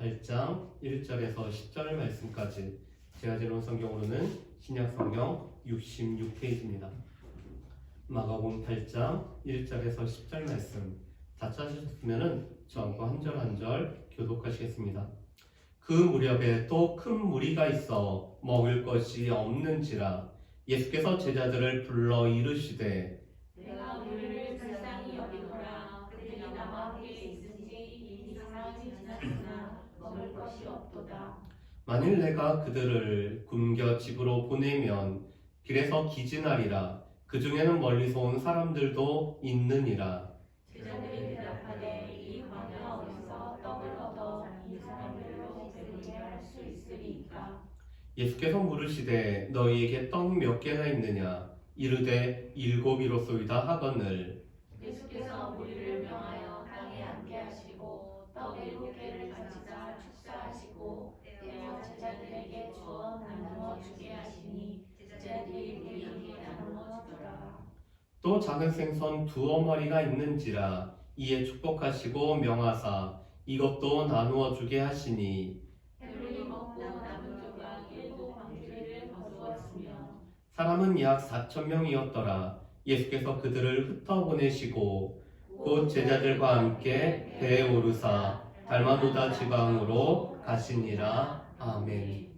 8장 1절에서 10절 말씀까지 지은 성경으로는 신약 성경 66페이지입니다. 마가복음 8장 1절에서 10절 말씀 다 찾으셨으면 저하고 한절 한 절 교독하시겠습니다. 그 무렵에 또 큰 무리가 있어 먹을 것이 없는지라 예수께서 제자들을 불러 이르시되 내가 우리를 불쌍히 여기노라 그들이 나와 함께 있은지 이미 사흘이 지났으나 먹을 것이 없도다 만일 내가 그들을 굶겨 집으로 보내면 길에서 기진하리라. 그 중에는 멀리서 온 사람들도 있느니라. 제자들이 대답하되 이 광야 어디서 떡을 얻어 이 사람들로 배부르게 할수 있으리이까? 예수께서 물으시되 너희에게 떡 몇 개나 있느냐? 이르되 일곱이로소이다 하거늘 또 작은 생선 두어 마리가 있는지라 이에 축복하시고 명하사 이것도 나누어 주게 하시니. 사람은 약 사천 명이었더라. 예수께서 그들을 흩어 보내시고 곧 제자들과 함께 배에 오르사 달마누다 지방으로 가시니라. 아멘.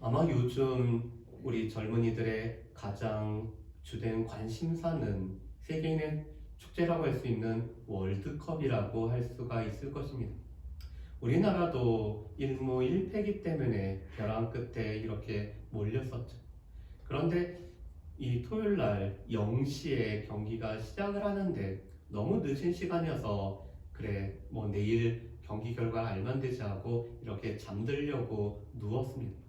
아마 요즘 우리 젊은이들의 가장 주된 관심사는 세계인의 축제라고 할 수 있는 월드컵이라고 할 수가 있을 것입니다. 우리나라도 일무 일패기 때문에 벼랑 끝에 이렇게 몰렸었죠. 그런데 이 토요일 날 0시에 경기가 시작을 하는데 너무 늦은 시간이어서 그래 뭐 내일 경기 결과 알면 되지 하고 이렇게 잠들려고 누웠습니다.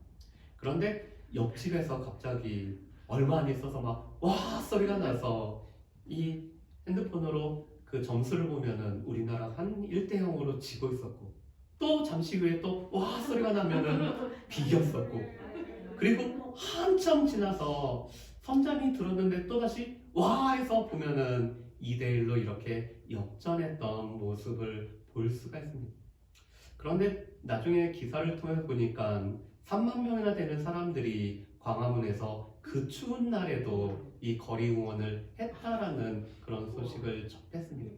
그런데 옆집에서 갑자기 얼마 안 있어서 막 와 소리가 나서 이 핸드폰으로 그 점수를 보면은 우리나라 한 1대 0으로 지고 있었고 또 잠시 후에 또 와 소리가 나면은 비겼었고 그리고 한참 지나서 선장이 들었는데 또다시 와 해서 보면은 2대 1로 이렇게 역전했던 모습을 볼 수가 있습니다. 그런데 나중에 기사를 통해서 보니까 3만 명이나 되는 사람들이 광화문에서 그 추운 날에도 이 거리 응원을 했다라는 그런 소식을 접했습니다.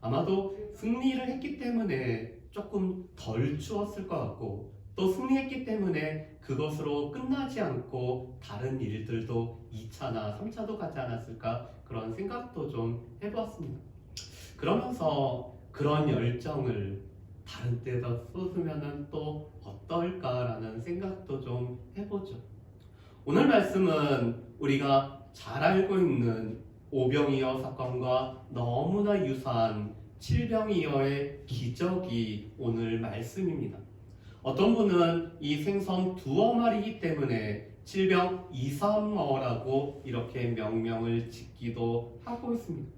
아마도 승리를 했기 때문에 조금 덜 추웠을 것 같고 또 승리했기 때문에 그것으로 끝나지 않고 다른 일들도 2차나 3차도 가지 않았을까 그런 생각도 좀 해보았습니다. 그러면서 그런 열정을 다른 데다 쏟으면 또 어떨까라는 생각도 좀 해보죠. 오늘 말씀은 우리가 잘 알고 있는 오병이어 사건과 너무나 유사한 칠병이어의 기적이 오늘 말씀입니다. 어떤 분은 이 생선 두어 마리이기 때문에 칠병 이삼어라고 이렇게 명명을 짓기도 하고 있습니다.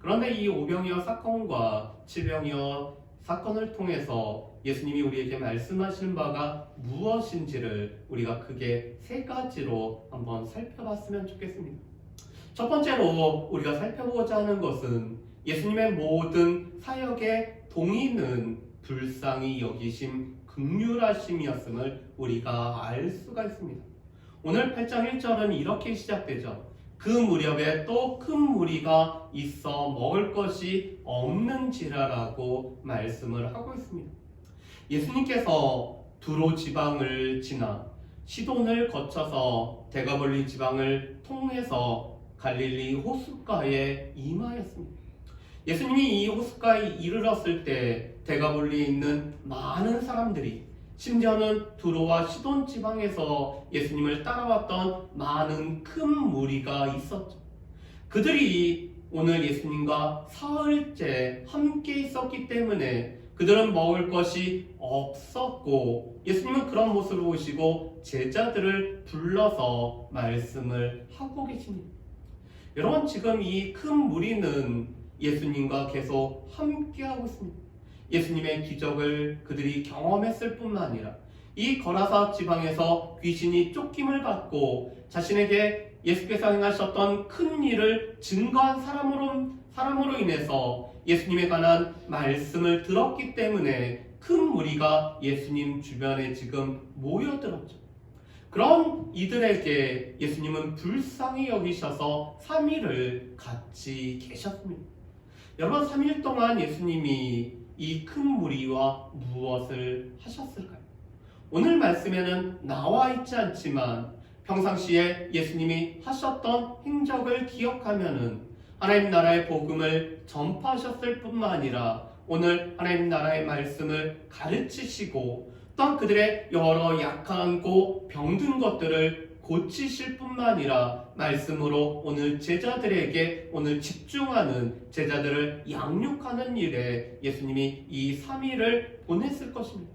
그런데 이 오병이어 사건과 칠병이어 사건을 통해서 예수님이 우리에게 말씀하시는 바가 무엇인지를 우리가 크게 세 가지로 한번 살펴봤으면 좋겠습니다. 첫 번째로 우리가 살펴보고자 하는 것은 예수님의 모든 사역의 동의는 불쌍히 여기심 극률하심이었음을 우리가 알 수가 있습니다. 오늘 8장 1절은 이렇게 시작되죠. 그 무렵에 또 큰 무리가 있어 먹을 것이 없는지라라고 말씀을 하고 있습니다. 예수님께서 두로 지방을 지나 시돈을 거쳐서 대가볼리 지방을 통해서 갈릴리 호숫가에 임하였습니다. 예수님이 이 호숫가에 이르렀을 때 대가볼리에 있는 많은 사람들이 심지어는 두로와 시돈 지방에서 예수님을 따라왔던 많은 큰 무리가 있었죠. 그들이 오늘 예수님과 사흘째 함께 있었기 때문에 그들은 먹을 것이 없었고 예수님은 그런 모습을 보시고 제자들을 불러서 말씀을 하고 계십니다. 여러분 지금 이 큰 무리는 예수님과 계속 함께하고 있습니다. 예수님의 기적을 그들이 경험했을 뿐만 아니라 이 거라사 지방에서 귀신이 쫓김을 받고 자신에게 예수께서 행하셨던 큰 일을 증거한 사람으로, 사람으로 인해서 예수님에 관한 말씀을 들었기 때문에 큰 무리가 예수님 주변에 지금 모여들었죠. 그런 이들에게 예수님은 불쌍히 여기셔서 3일을 같이 계셨습니다. 여러분 3일 동안 예수님이 이 큰 무리와 무엇을 하셨을까요? 오늘 말씀에는 나와 있지 않지만 평상시에 예수님이 하셨던 행적을 기억하면은 하나님 나라의 복음을 전파하셨을 뿐만 아니라 오늘 하나님 나라의 말씀을 가르치시고 또한 그들의 여러 약하고 병든 것들을 고치실 뿐만 아니라 말씀으로 오늘 제자들에게 오늘 집중하는 제자들을 양육하는 일에 예수님이 이 3일을 보냈을 것입니다.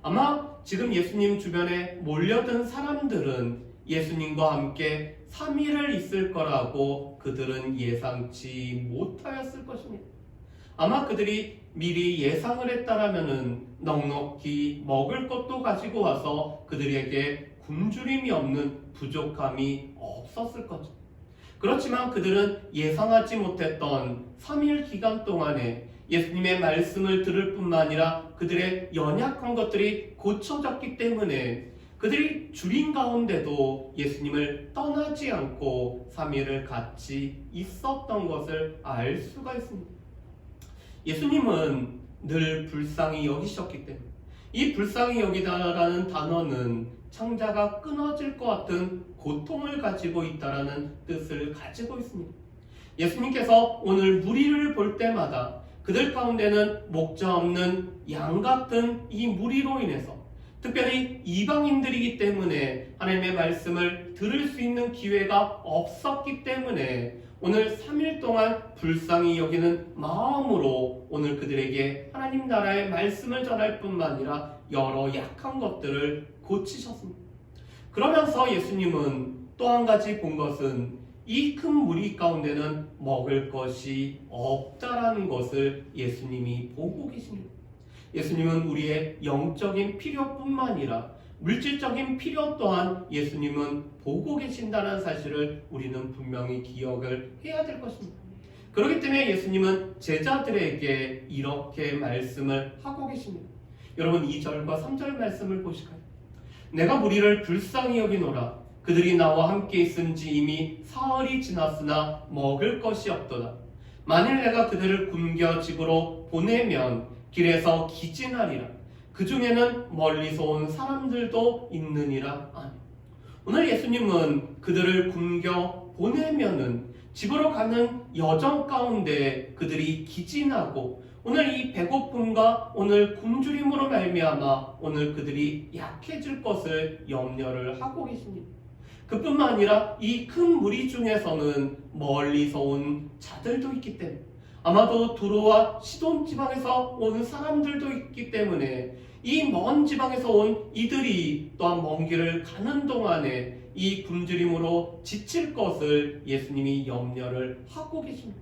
아마 지금 예수님 주변에 몰려든 사람들은 예수님과 함께 3일을 있을 거라고 그들은 예상치 못하였을 것입니다. 아마 그들이 미리 예상을 했다라면은 넉넉히 먹을 것도 가지고 와서 그들에게 굶주림이 없는 부족함이 없었을 거죠. 그렇지만 그들은 예상하지 못했던 3일 기간 동안에 예수님의 말씀을 들을 뿐만 아니라 그들의 연약한 것들이 고쳐졌기 때문에 그들이 줄인 가운데도 예수님을 떠나지 않고 3일을 같이 있었던 것을 알 수가 있습니다. 예수님은 늘 불쌍히 여기셨기 때문에 이 불쌍히 여기다라는 단어는 창자가 끊어질 것 같은 고통을 가지고 있다라는 뜻을 가지고 있습니다. 예수님께서 오늘 무리를 볼 때마다 그들 가운데는 목자 없는 양 같은 이 무리로 인해서 특별히 이방인들이기 때문에 하나님의 말씀을 들을 수 있는 기회가 없었기 때문에 오늘 3일 동안 불쌍히 여기는 마음으로 오늘 그들에게 하나님 나라의 말씀을 전할 뿐만 아니라 여러 약한 것들을 고치셨습니다. 그러면서 예수님은 또 한 가지 본 것은 이 큰 무리 가운데는 먹을 것이 없다라는 것을 예수님이 보고 계십니다. 예수님은 우리의 영적인 필요뿐만 아니라 물질적인 필요 또한 예수님은 보고 계신다는 사실을 우리는 분명히 기억을 해야 될 것입니다. 그렇기 때문에 예수님은 제자들에게 이렇게 말씀을 하고 계십니다. 여러분 2절과 3절 말씀을 보실까요? 내가 무리를 불쌍히 여기노라 그들이 나와 함께 있은지 이미 사흘이 지났으나 먹을 것이 없도다. 만일 내가 그들을 굶겨 집으로 보내면 길에서 기진하리라. 그 중에는 멀리서 온 사람들도 있느니라. 아멘. 오늘 예수님은 그들을 굶겨 보내면은 집으로 가는 여정 가운데 그들이 기진하고 오늘 이 배고픔과 오늘 굶주림으로 말미암아 오늘 그들이 약해질 것을 염려를 하고 계십니다. 그뿐만 아니라 이 큰 무리 중에서는 멀리서 온 자들도 있기 때문에 아마도 두로와 시돈 지방에서 온 사람들도 있기 때문에 이 먼 지방에서 온 이들이 또한 먼 길을 가는 동안에 이 굶주림으로 지칠 것을 예수님이 염려를 하고 계십니다.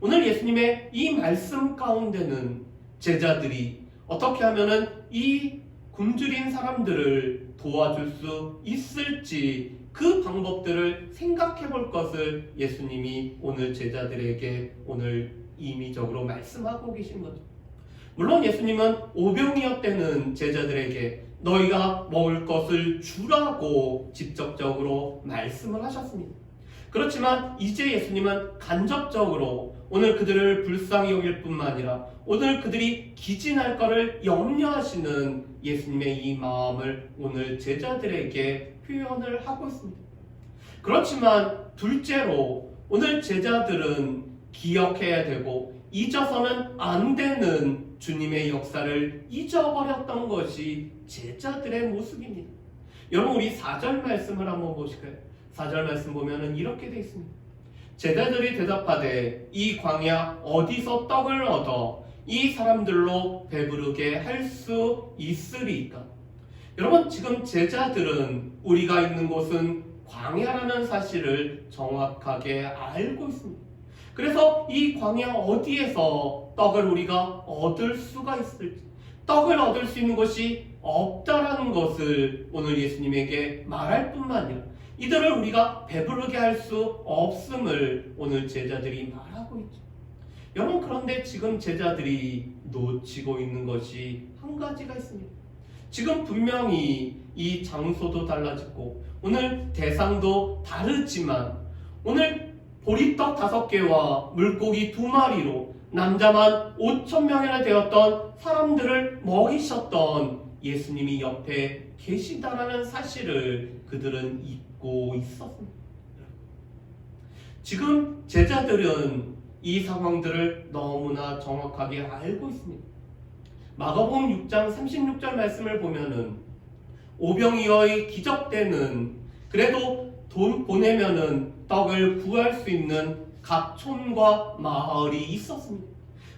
오늘 예수님의 이 말씀 가운데는 제자들이 어떻게 하면은 이 굶주린 사람들을 도와줄 수 있을지 그 방법들을 생각해 볼 것을 예수님이 오늘 제자들에게 오늘 임의적으로 말씀하고 계신 거죠. 물론 예수님은 오병이었다는 제자들에게 너희가 먹을 것을 주라고 직접적으로 말씀을 하셨습니다. 그렇지만 이제 예수님은 간접적으로 오늘 그들을 불쌍히 여길 뿐만 아니라 오늘 그들이 기진할 것을 염려하시는 예수님의 이 마음을 오늘 제자들에게 표현을 하고 있습니다. 그렇지만 둘째로 오늘 제자들은 기억해야 되고 잊어서는 안 되는 주님의 역사를 잊어버렸던 것이 제자들의 모습입니다. 여러분 우리 4절 말씀을 한번 보실까요? 4절 말씀 보면은 이렇게 되어 있습니다. 제자들이 대답하되 이 광야 어디서 떡을 얻어 이 사람들로 배부르게 할 수 있으리까? 여러분 지금 제자들은 우리가 있는 곳은 광야라는 사실을 정확하게 알고 있습니다. 그래서 이 광야 어디에서 떡을 우리가 얻을 수가 있을지, 떡을 얻을 수 있는 것이 없다라는 것을 오늘 예수님에게 말할 뿐만 아니라 이들을 우리가 배부르게 할 수 없음을 오늘 제자들이 말하고 있죠. 여러분 그런데 지금 제자들이 놓치고 있는 것이 가지가 있습니다. 지금 분명히 이 장소도 달라졌고 오늘 대상도 다르지만 오늘 보리떡 다섯 개와 물고기 두 마리로 남자만 5천 명이나 되었던 사람들을 먹이셨던 예수님이 옆에 계시다라는 사실을 그들은 잊 고 있었습니다. 지금 제자들은 이 상황들을 너무나 정확하게 알고 있습니다. 마가복음 6장 36절 말씀을 보면은 오병이어의 기적 때는 그래도 돈 보내면은 떡을 구할 수 있는 각 촌과 마을이 있었습니다.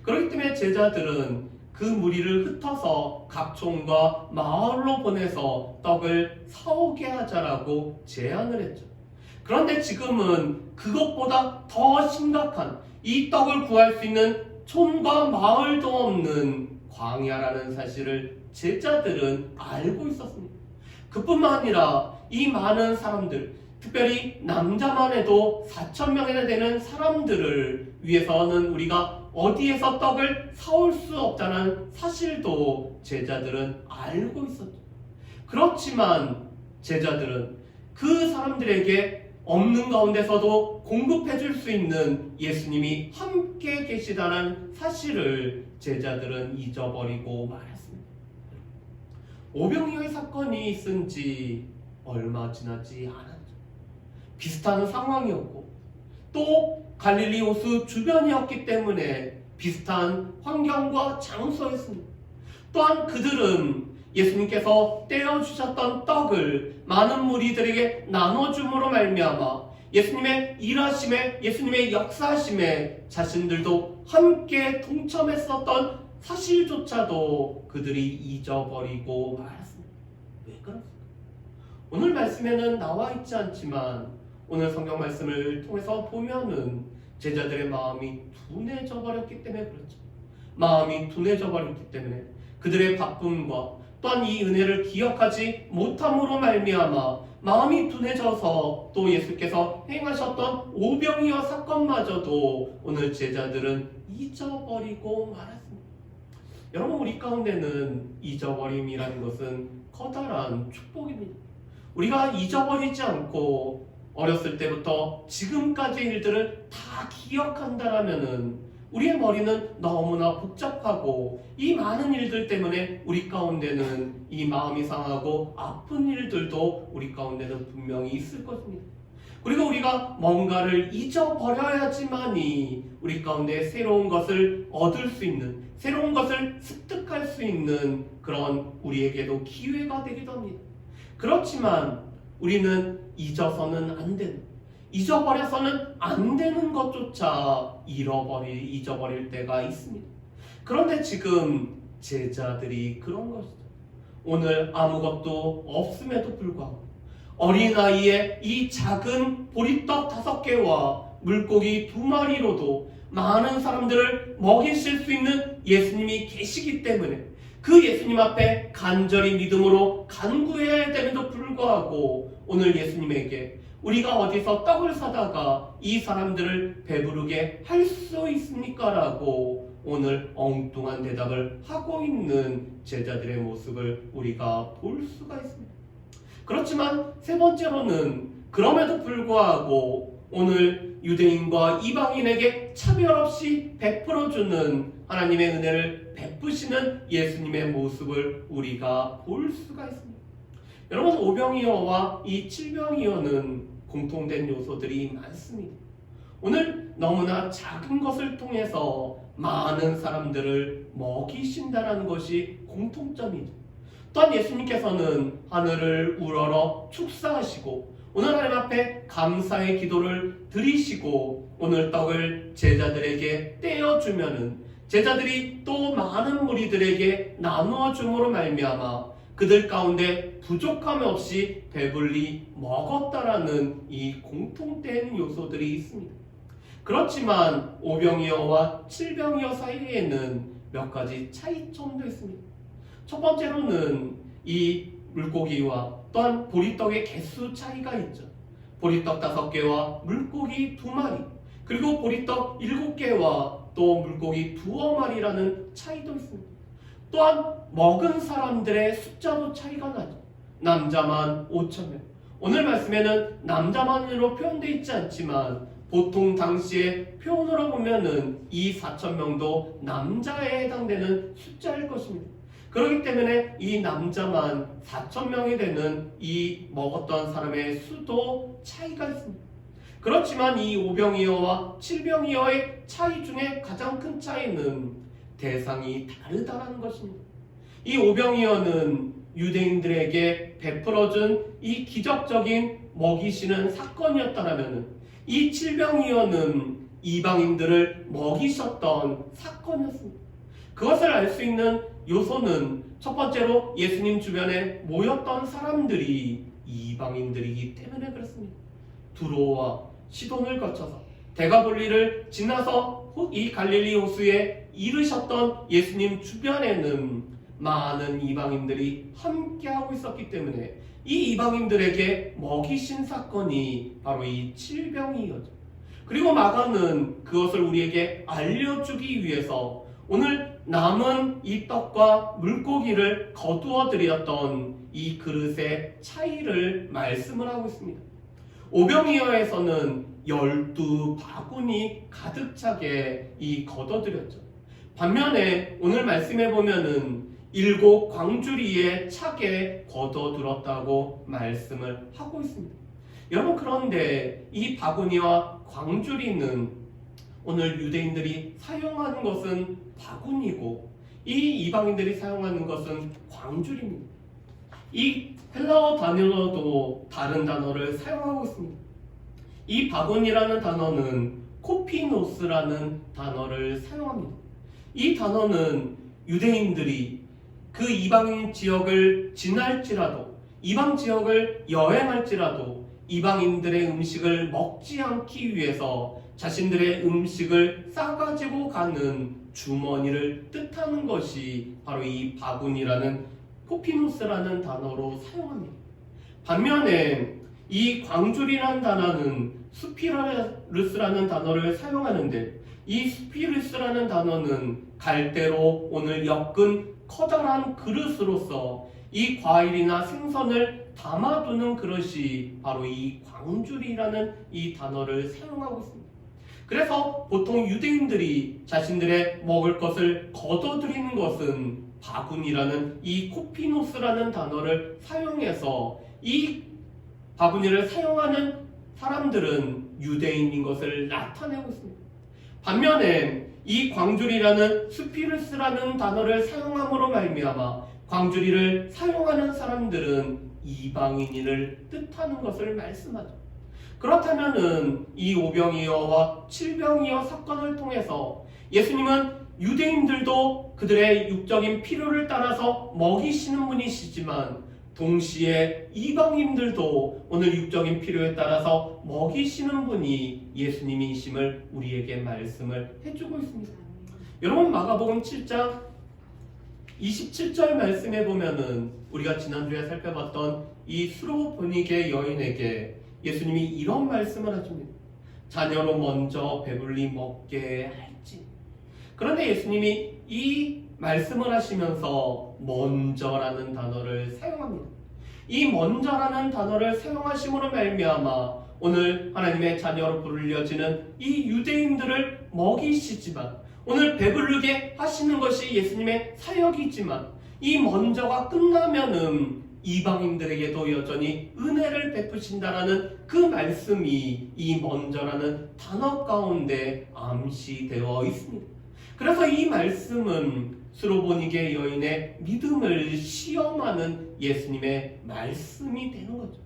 그렇기 때문에 제자들은 그 무리를 흩어서 각 촌과 마을로 보내서 떡을 사오게 하자라고 제안을 했죠. 그런데 지금은 그것보다 더 심각한 이 떡을 구할 수 있는 촌과 마을도 없는 광야라는 사실을 제자들은 알고 있었습니다. 그뿐만 아니라 이 많은 사람들, 특별히 남자만 해도 4천 명이나 되는 사람들을 위해서는 우리가 어디에서 떡을 사올 수 없다는 사실도 제자들은 알고 있었죠. 그렇지만 제자들은 그 사람들에게 없는 가운데서도 공급해 줄 수 있는 예수님이 함께 계시다는 사실을 제자들은 잊어버리고 말았습니다. 오병이어의 사건이 있은 지 얼마 지나지 않았죠. 비슷한 상황이었고 또 갈릴리 호수 주변이었기 때문에 비슷한 환경과 장소였습니다. 또한 그들은 예수님께서 떼어주셨던 떡을 많은 무리들에게 나눠줌으로 말미암아 예수님의 일하심에 예수님의 역사하심에 자신들도 함께 동참했었던 사실조차도 그들이 잊어버리고 말았습니다. 왜 그렇습니까? 오늘 말씀에는 나와 있지 않지만 오늘 성경 말씀을 통해서 보면은 제자들의 마음이 둔해져 버렸기 때문에 그렇죠. 마음이 둔해져 버렸기 때문에 그들의 바쁨과 또한 이 은혜를 기억하지 못함으로 말미암아 마음이 둔해져서 또 예수께서 행하셨던 오병이어 사건마저도 오늘 제자들은 잊어버리고 말았습니다. 여러분 우리 가운데는 잊어버림이라는 것은 커다란 축복입니다. 우리가 잊어버리지 않고 어렸을 때부터 지금까지 일들을 다 기억한다라면은 우리의 머리는 너무나 복잡하고 이 많은 일들 때문에 우리 가운데는 이 마음이 상하고 아픈 일들도 우리 가운데는 분명히 있을 것입니다. 그리고 우리가 뭔가를 잊어버려야지만이 우리 가운데 새로운 것을 얻을 수 있는 새로운 것을 습득할 수 있는 그런 우리에게도 기회가 되기도 합니다. 그렇지만 우리는 잊어서는 안 되는 잊어버려서는 안 되는 것조차 잃어버리 잊어버릴 때가 있습니다. 그런데 지금 제자들이 그런 것이죠. 오늘 아무것도 없음에도 불구하고 어린아이의 이 작은 보리떡 다섯 개와 물고기 두 마리로도 많은 사람들을 먹이실 수 있는 예수님이 계시기 때문에 그 예수님 앞에 간절히 믿음으로 간구해야 됨에도 불구하고 오늘 예수님에게 우리가 어디서 떡을 사다가 이 사람들을 배부르게 할 수 있습니까? 라고 오늘 엉뚱한 대답을 하고 있는 제자들의 모습을 우리가 볼 수가 있습니다. 그렇지만 세 번째로는 그럼에도 불구하고 오늘 유대인과 이방인에게 차별 없이 베풀어주는 하나님의 은혜를 베푸시는 예수님의 모습을 우리가 볼 수가 있습니다. 여러분 오병이어와 이 칠병이어는 공통된 요소들이 많습니다. 오늘 너무나 작은 것을 통해서 많은 사람들을 먹이신다는 것이 공통점이죠. 또한 예수님께서는 하늘을 우러러 축사하시고 오늘 하나님 앞에 감사의 기도를 드리시고 오늘 떡을 제자들에게 떼어주면은 제자들이 또 많은 무리들에게 나누어 줌으로 말미암아 그들 가운데 부족함 없이 배불리 먹었다라는 이 공통된 요소들이 있습니다. 그렇지만 오병이어와 칠병이어 사이에는 몇 가지 차이점도 있습니다. 첫 번째로는 이 물고기와 또한 보리떡의 개수 차이가 있죠. 보리떡 다섯 개와 물고기 두 마리, 그리고 보리떡 일곱 개와 또 물고기 두어 마리라는 차이도 있습니다. 또한 먹은 사람들의 숫자도 차이가 나죠. 남자만 5천 명. 오늘 말씀에는 남자만으로 표현되어 있지 않지만 보통 당시에 표현으로 보면은 이 4천 명도 남자에 해당되는 숫자일 것입니다. 그렇기 때문에 이 남자만 4천 명이 되는 이 먹었던 사람의 수도 차이가 있습니다. 그렇지만 이 오병이어와 칠병이어의 차이 중에 가장 큰 차이는 대상이 다르다라는 것입니다. 이 오병이어는 유대인들에게 베풀어준 이 기적적인 먹이시는 사건이었다라면 이 칠병이어는 이방인들을 먹이셨던 사건이었습니다. 그것을 알 수 있는 요소는 첫 번째로 예수님 주변에 모였던 사람들이 이방인들이기 때문에 그렇습니다. 두로와 시돈을 거쳐서 대가볼리를 지나서 이 갈릴리 호수에 이르셨던 예수님 주변에는 많은 이방인들이 함께하고 있었기 때문에 이 이방인들에게 먹이신 사건이 바로 이 칠병이었죠. 그리고 마가는 그것을 우리에게 알려주기 위해서 오늘 남은 이 떡과 물고기를 거두어 드렸던 이 그릇의 차이를 말씀을 하고 있습니다. 오병이어에서는 열두 바구니 가득 차게 이 걷어들였죠. 반면에 오늘 말씀해 보면은 일곱 광주리에 차게 걷어들었다고 말씀을 하고 있습니다. 여러분 그런데 이 바구니와 광주리는 오늘 유대인들이 사용하는 것은 바구니고 이 이방인들이 사용하는 것은 광주리입니다. 이 헬라어 단어로도 다른 단어를 사용하고 있습니다. 이 바구니라는 단어는 코피노스라는 단어를 사용합니다. 이 단어는 유대인들이 그 이방인 지역을 지날지라도 이방 지역을 여행할지라도 이방인들의 음식을 먹지 않기 위해서 자신들의 음식을 싸가지고 가는 주머니를 뜻하는 것이 바로 이 바구니라는 포피누스라는 단어로 사용합니다. 반면에 이 광줄이라는 단어는 수피르스라는 단어를 사용하는데 이 수피르스라는 단어는 갈대로 오늘 엮은 커다란 그릇으로서 이 과일이나 생선을 담아두는 그릇이 바로 이 광줄이라는 이 단어를 사용하고 있습니다. 그래서 보통 유대인들이 자신들의 먹을 것을 거둬들이는 것은 바구니라는 이 코피노스라는 단어를 사용해서 이 바구니를 사용하는 사람들은 유대인인 것을 나타내고 있습니다. 반면에 이 광줄이라는 스피르스라는 단어를 사용함으로 말미암아 광주리를 사용하는 사람들은 이방인을 뜻하는 것을 말씀하죠. 그렇다면은 이 오병이어와 칠병이어 사건을 통해서 예수님은 유대인들도 그들의 육적인 필요를 따라서 먹이시는 분이시지만 동시에 이방인들도 오늘 육적인 필요에 따라서 먹이시는 분이 예수님이심을 우리에게 말씀을 해주고 있습니다. 여러분 마가복음 7장 27절 말씀에 보면은 우리가 지난주에 살펴봤던 이 수로 분위기의 여인에게 예수님이 이런 말씀을 하십니다. 자녀로 먼저 배불리 먹게 할지. 그런데 예수님이 이 말씀을 하시면서 먼저라는 단어를 사용합니다. 이 먼저라는 단어를 사용하심으로 말미암아 오늘 하나님의 자녀로 부르려지는 이 유대인들을 먹이시지만 오늘 배부르게 하시는 것이 예수님의 사역이지만 이 먼저가 끝나면은 이방인들에게도 여전히 은혜를 베푸신다라는 그 말씀이 이 먼저라는 단어 가운데 암시되어 있습니다. 그래서 이 말씀은 스로보니게 여인의 믿음을 시험하는 예수님의 말씀이 되는 거죠.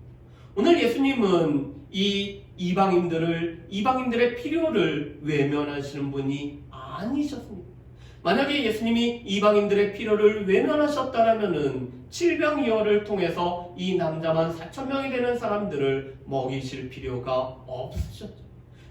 오늘 예수님은 이 이방인들을 이방인들의 필요를 외면하시는 분이 아니셨습니다. 만약에 예수님이 이방인들의 필요를 외면하셨다라면은 칠병이어를 통해서 이 남자만 4천 명이 되는 사람들을 먹이실 필요가 없으셨죠.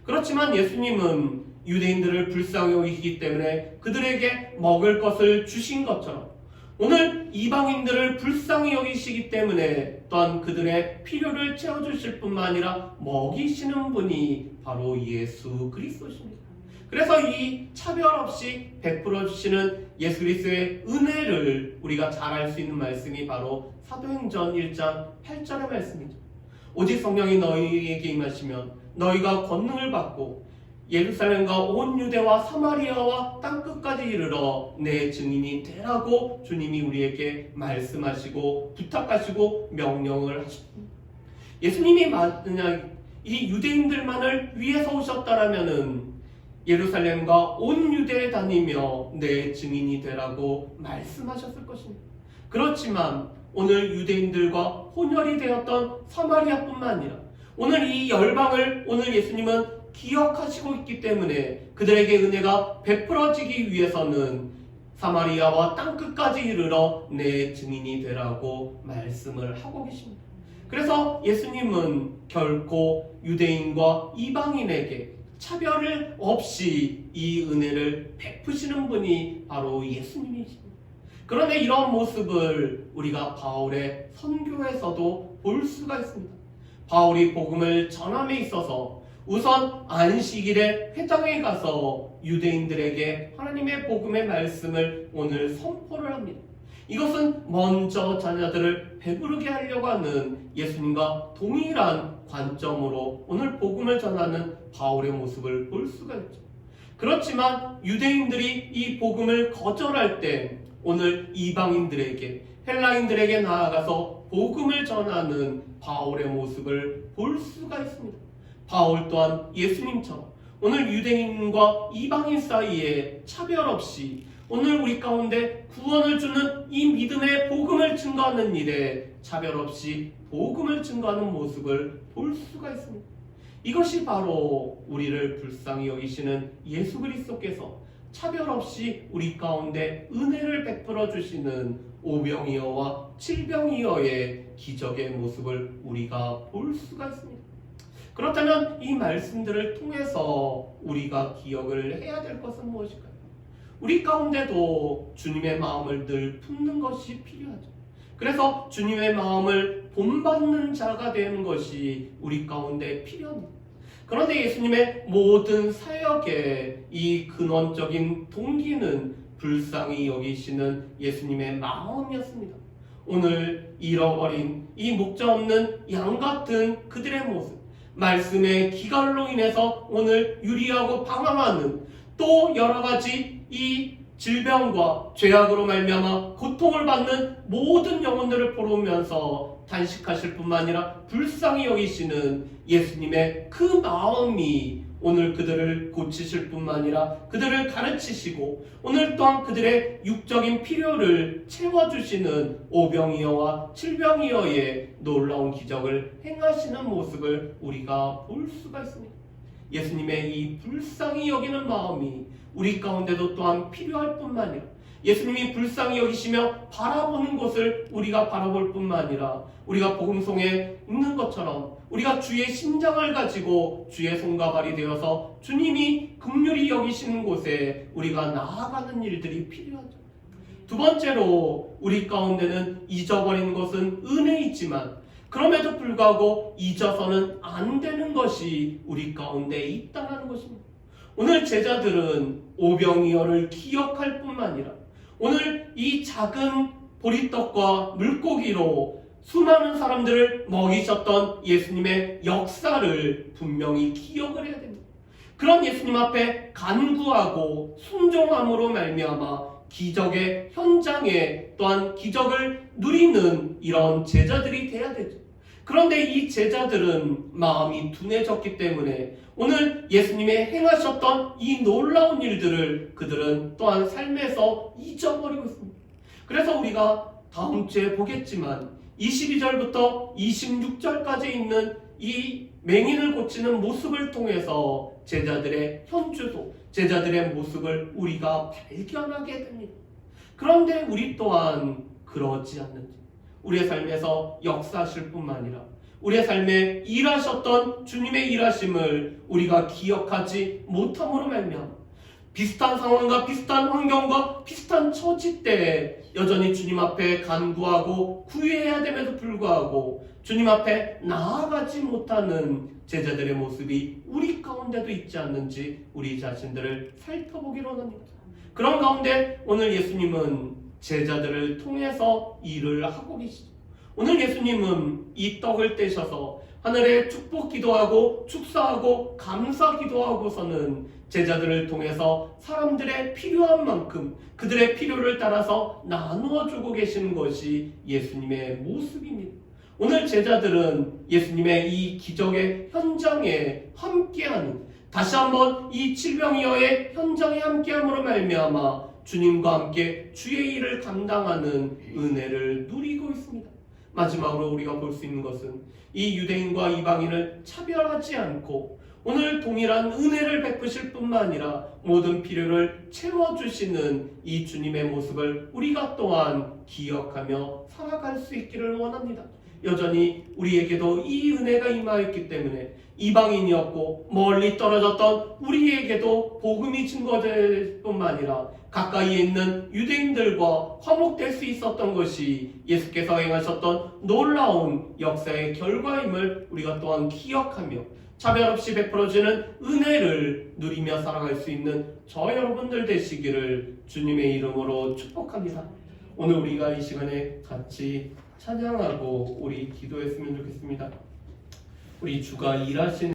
그렇지만 예수님은 유대인들을 불쌍히 여기기 때문에 그들에게 먹을 것을 주신 것처럼 오늘 이방인들을 불쌍히 여기시기 때문에 또한 그들의 필요를 채워주실 뿐만 아니라 먹이시는 분이 바로 예수 그리스도십니다. 그래서 이 차별 없이 베풀어 주시는 예수 그리스도의 은혜를 우리가 잘 알 수 있는 말씀이 바로 사도행전 1장 8절의 말씀이죠. 오직 성령이 너희에게 임하시면 너희가 권능을 받고 예루살렘과 온 유대와 사마리아와 땅 끝까지 이르러 내 증인이 되라고 주님이 우리에게 말씀하시고 부탁하시고 명령을 하십니다. 예수님이 만약 이 유대인들만을 위해서 오셨다라면은 예루살렘과 온 유대에 다니며 내 증인이 되라고 말씀하셨을 것입니다. 그렇지만 오늘 유대인들과 혼혈이 되었던 사마리아뿐만 아니라 오늘 이 열방을 오늘 예수님은 기억하시고 있기 때문에 그들에게 은혜가 베풀어지기 위해서는 사마리아와 땅 끝까지 이르러 내 증인이 되라고 말씀을 하고 계십니다. 그래서 예수님은 결코 유대인과 이방인에게 차별을 없이 이 은혜를 베푸시는 분이 바로 예수님이십니다. 그런데 이런 모습을 우리가 바울의 선교에서도 볼 수가 있습니다. 바울이 복음을 전함에 있어서 우선 안식일에 회당에 가서 유대인들에게 하나님의 복음의 말씀을 오늘 선포를 합니다. 이것은 먼저 자녀들을 배부르게 하려고 하는 예수님과 동일한 관점으로 오늘 복음을 전하는 바울의 모습을 볼 수가 있죠. 그렇지만 유대인들이 이 복음을 거절할 때 오늘 이방인들에게 헬라인들에게 나아가서 복음을 전하는 바울의 모습을 볼 수가 있습니다. 바울 또한 예수님처럼 오늘 유대인과 이방인 사이에 차별 없이 오늘 우리 가운데 구원을 주는 이 믿음의 복음을 증거하는 일에 차별 없이 복음을 증거하는 모습을 볼 수가 있습니다. 이것이 바로 우리를 불쌍히 여기시는 예수 그리스도께서 차별 없이 우리 가운데 은혜를 베풀어 주시는 오병이어와 칠병이어의 기적의 모습을 우리가 볼 수가 있습니다. 그렇다면 이 말씀들을 통해서 우리가 기억을 해야 될 것은 무엇일까요? 우리 가운데도 주님의 마음을 늘 품는 것이 필요하죠. 그래서 주님의 마음을 본받는 자가 되는 것이 우리 가운데 필요합니다. 그런데 예수님의 모든 사역의 이 근원적인 동기는 불쌍히 여기시는 예수님의 마음이었습니다. 오늘 잃어버린 이 목자 없는 양 같은 그들의 모습, 말씀의 기갈로 인해서 오늘 유리하고 방황하는 또 여러 가지 이 질병과 죄악으로 말미암아 고통을 받는 모든 영혼들을 보면서 단식하실 뿐만 아니라 불쌍히 여기시는 예수님의 그 마음이 오늘 그들을 고치실 뿐만 아니라 그들을 가르치시고 오늘 또한 그들의 육적인 필요를 채워주시는 오병이어와 칠병이어의 놀라운 기적을 행하시는 모습을 우리가 볼 수가 있습니다. 예수님의 이 불쌍히 여기는 마음이 우리 가운데도 또한 필요할 뿐만 아니라 예수님이 불쌍히 여기시며 바라보는 것을 우리가 바라볼 뿐만 아니라 우리가 복음송에 있는 것처럼 우리가 주의 심장을 가지고 주의 손과 발이 되어서 주님이 긍휼히 여기시는 곳에 우리가 나아가는 일들이 필요하죠. 두 번째로 우리 가운데는 잊어버리는 것은 은혜이지만 그럼에도 불구하고 잊어서는 안 되는 것이 우리 가운데 있다는 것입니다. 오늘 제자들은 오병이어를 기억할 뿐만 아니라 오늘 이 작은 보리떡과 물고기로 수많은 사람들을 먹이셨던 예수님의 역사를 분명히 기억을 해야 됩니다. 그런 예수님 앞에 간구하고 순종함으로 말미암아 기적의 현장에 또한 기적을 누리는 이런 제자들이 돼야 되죠. 그런데 이 제자들은 마음이 둔해졌기 때문에 오늘 예수님이 행하셨던 이 놀라운 일들을 그들은 또한 삶에서 잊어버리고 있습니다. 그래서 우리가 다음 주에 보겠지만 22절부터 26절까지 있는 이 맹인을 고치는 모습을 통해서 제자들의 현주소, 제자들의 모습을 우리가 발견하게 됩니다. 그런데 우리 또한 그러지 않는지 우리의 삶에서 역사하실 뿐만 아니라 우리의 삶에 일하셨던 주님의 일하심을 우리가 기억하지 못함으로 말미암아 비슷한 상황과 비슷한 환경과 비슷한 처지 때 여전히 주님 앞에 간구하고 구해야 됨에도 불구하고 주님 앞에 나아가지 못하는 제자들의 모습이 우리 가운데도 있지 않는지 우리 자신들을 살펴보기로 합니다. 그런 가운데 오늘 예수님은 제자들을 통해서 일을 하고 계시죠. 오늘 예수님은 이 떡을 떼셔서 하늘에 축복 기도하고 축사하고 감사 기도하고서는 제자들을 통해서 사람들의 필요한 만큼 그들의 필요를 따라서 나누어 주고 계시는 것이 예수님의 모습입니다. 오늘 제자들은 예수님의 이 기적의 현장에 함께하는 다시 한번 이 칠병이어의 현장에 함께함으로 말미암아 주님과 함께 주의 일을 감당하는 은혜를 누리고 있습니다. 마지막으로 우리가 볼 수 있는 것은 이 유대인과 이방인을 차별하지 않고 오늘 동일한 은혜를 베푸실 뿐만 아니라 모든 필요를 채워주시는 이 주님의 모습을 우리가 또한 기억하며 살아갈 수 있기를 원합니다. 여전히 우리에게도 이 은혜가 임하였기 때문에 이방인이었고 멀리 떨어졌던 우리에게도 복음이 증거될 뿐만 아니라 가까이에 있는 유대인들과 화목될 수 있었던 것이 예수께서 행하셨던 놀라운 역사의 결과임을 우리가 또한 기억하며 차별 없이 베풀어지는 은혜를 누리며 살아갈 수 있는 저 여러분들 되시기를 주님의 이름으로 축복합니다. 오늘 우리가 이 시간에 같이 찬양하고 우리 기도했으면 좋겠습니다. 우리 주가 일하시는